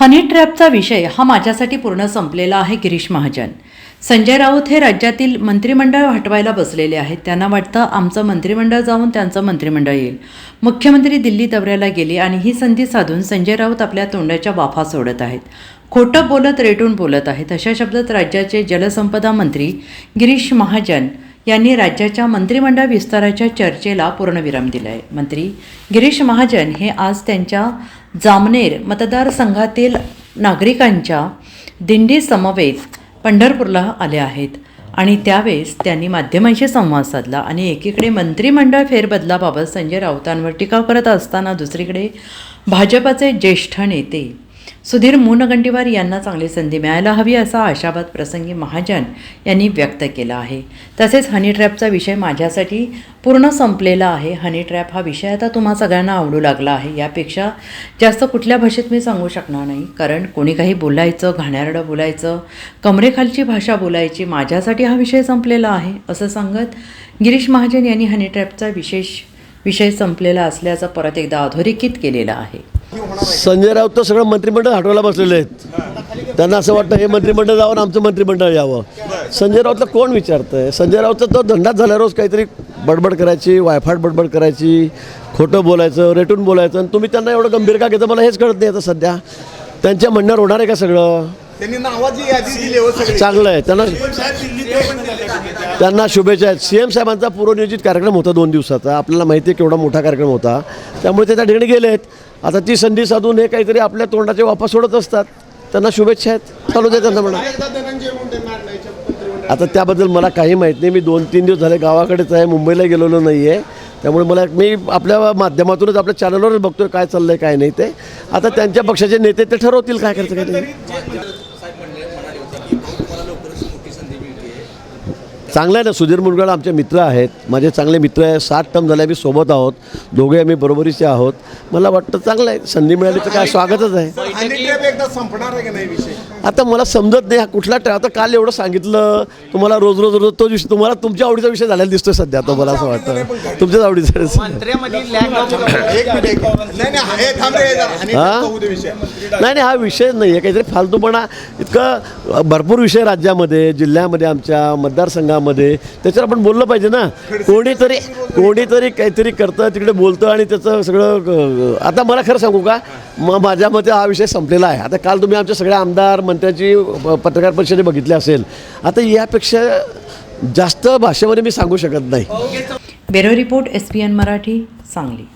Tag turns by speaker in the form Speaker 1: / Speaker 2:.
Speaker 1: हनी ट्रॅपचा विषय हा माझ्यासाठी पूर्ण संपलेला आहे गिरीश महाजन. संजय राऊत हे राज्यातील मंत्रिमंडळ हटवायला बसलेले आहेत. त्यांना वाटतं आमचं मंत्रिमंडळ जाऊन त्यांचं मंत्रिमंडळ येईल. मुख्यमंत्री दिल्ली दौऱ्याला गेले आणि ही संधी साधून संजय राऊत आपल्या तोंडाच्या वाफा सोडत आहेत. खोटं बोलत रेटून बोलत आहेत. अशा शब्दात राज्याचे जलसंपदा मंत्री गिरीश महाजन यांनी राज्याच्या मंत्रिमंडळ विस्ताराच्या चर्चेला पूर्णविराम दिला आहे मंत्री गिरीश महाजन हे आज त्यांच्या जामनेर मतदारसंघातील नागरिकांच्या दिंडी समवेत पंढरपूरला आले आहेत आणि त्यावेळेस त्यांनी माध्यमांशी संवाद साधला आणि एकीकडे मंत्रिमंडळ फेरबदलाबाबत संजय राऊतांवर टीका करत असताना दुसरीकडे भाजपाचे ज्येष्ठ नेते सुधीर मुनगंटीवार यांना चांगली संधी मिळायला हवी असा आशावाद प्रसंगी महाजन यांनी व्यक्त केला आहे. तसेच हनी ट्रॅपचा विषय माझ्यासाठी पूर्ण संपलेला आहे. हनी ट्रॅप हा विषय आता तुम्हा सगळ्यांना आवडू लागला आहे. यापेक्षा जास्त कुठल्या भाषेत मी सांगू शकणार नाही. कारण कोणी काही बोलायचं घाणेरडं बोलायचं कमरेखालची भाषा बोलायची माझ्यासाठी हा विषय संपलेला आहे असं सांगत गिरीश महाजन यांनी हनी ट्रॅपचा विशेष विषय संपलेला असल्याचं परत एकदा अधोरेखित केलेला आहे.
Speaker 2: संजय राऊत तर सगळं मंत्रिमंडळ हटवायला बसलेले आहेत. त्यांना असं वाटतं हे मंत्रिमंडळ जावं आमचं मंत्रिमंडळ यावं. संजय राऊतला कोण विचारतंय? संजय राऊतचा तो धंदाच झाला रोज काहीतरी बडबड करायची वायफाट बडबड करायची खोटं बोलायचं रेटून बोलायचं आणि तुम्ही त्यांना एवढं गंभीर का घेता? मला हेच कळत नाही आता सध्या. त्यांच्या म्हणण्यावर होणार आहे का सगळं?
Speaker 3: त्यांनी नावाची यादी दिली हो सगळी.
Speaker 2: चांगलं आहे. त्यांना त्यांना शुभेच्छा आहेत. सी एम साहेबांचा पूर्वनियोजित कार्यक्रम होता दोन दिवसाचा. आपल्याला माहिती आहे केवढा मोठा कार्यक्रम होता. त्यामुळे ते त्या ठिकाणी गेले आहेत. आता ती संधी साधून हे काहीतरी आपल्या तोंडाचे वापस सोडत असतात. त्यांना शुभेच्छा आहेत. चालू दे त्यांना म्हणा आता त्याबद्दल मला काही माहीत नाही. मी दोन तीन दिवस झाले गावाकडेच आहे. मुंबईला गेलेलो नाही आहे त्यामुळे मला मी आपल्या माध्यमातूनच आपल्या चॅनलवरच बघतोय काय चाललंय काय नाही ते. आता त्यांच्या पक्षाचे नेते ते ठरवतील काय करायचं काय चांगलं आहे ना सुधीर मुनगड आमचे मित्र आहेत. माझे चांगले मित्र आहे. सात टर्म झाले आम्ही सोबत आहोत. दोघे आम्ही बरोबरीचे आहोत. मला वाटतं चांगलं आहे. संधी मिळाली तर काय स्वागतच आहे.
Speaker 3: आणि ट्रॅप एकदा संपणार आहे का नाही विषय?
Speaker 2: आता मला समजत नाही हा कुठला ट्रॅ आता काल एवढं सांगितलं तुम्हाला रोज रोज रोज तो विषय तुम्हाला तुमच्या आवडीचा विषय झालेला दिसतोय सध्या तो मला असं वाटतं. तुमच्याच आवडीचा
Speaker 4: मंत्र्यामध्ये लॅक ऑफ
Speaker 3: एक मिनिट एक मिनिट. नाही नाही हे थांब रे जरा. आणि
Speaker 2: हा?
Speaker 3: ट्रॅपचा होऊ दे विषय.
Speaker 2: नाही नाही हा विषय नाही आहे काहीतरी फालतूपणा इतकं भरपूर विषय राज्यामध्ये जिल्ह्यामध्ये आमच्या मतदारसंघामध्ये. त्याच्यावर आपण बोललं पाहिजे ना. कोणीतरी कोणीतरी काहीतरी करतं तिकडे बोलतं आणि त्याचं सगळं अं, आता मला खरं सांगू का? मग माझ्या मते हा विषय संपलेला आहे. आता काल तुम्ही आमच्या सगळ्या आमदार प- पत्रकार परिषदे बघितली असेल. आता यापेक्षा जास्त भाषेमध्ये मी सांगू शकत नाही.
Speaker 1: Bureau report S P N Marathi Sangli.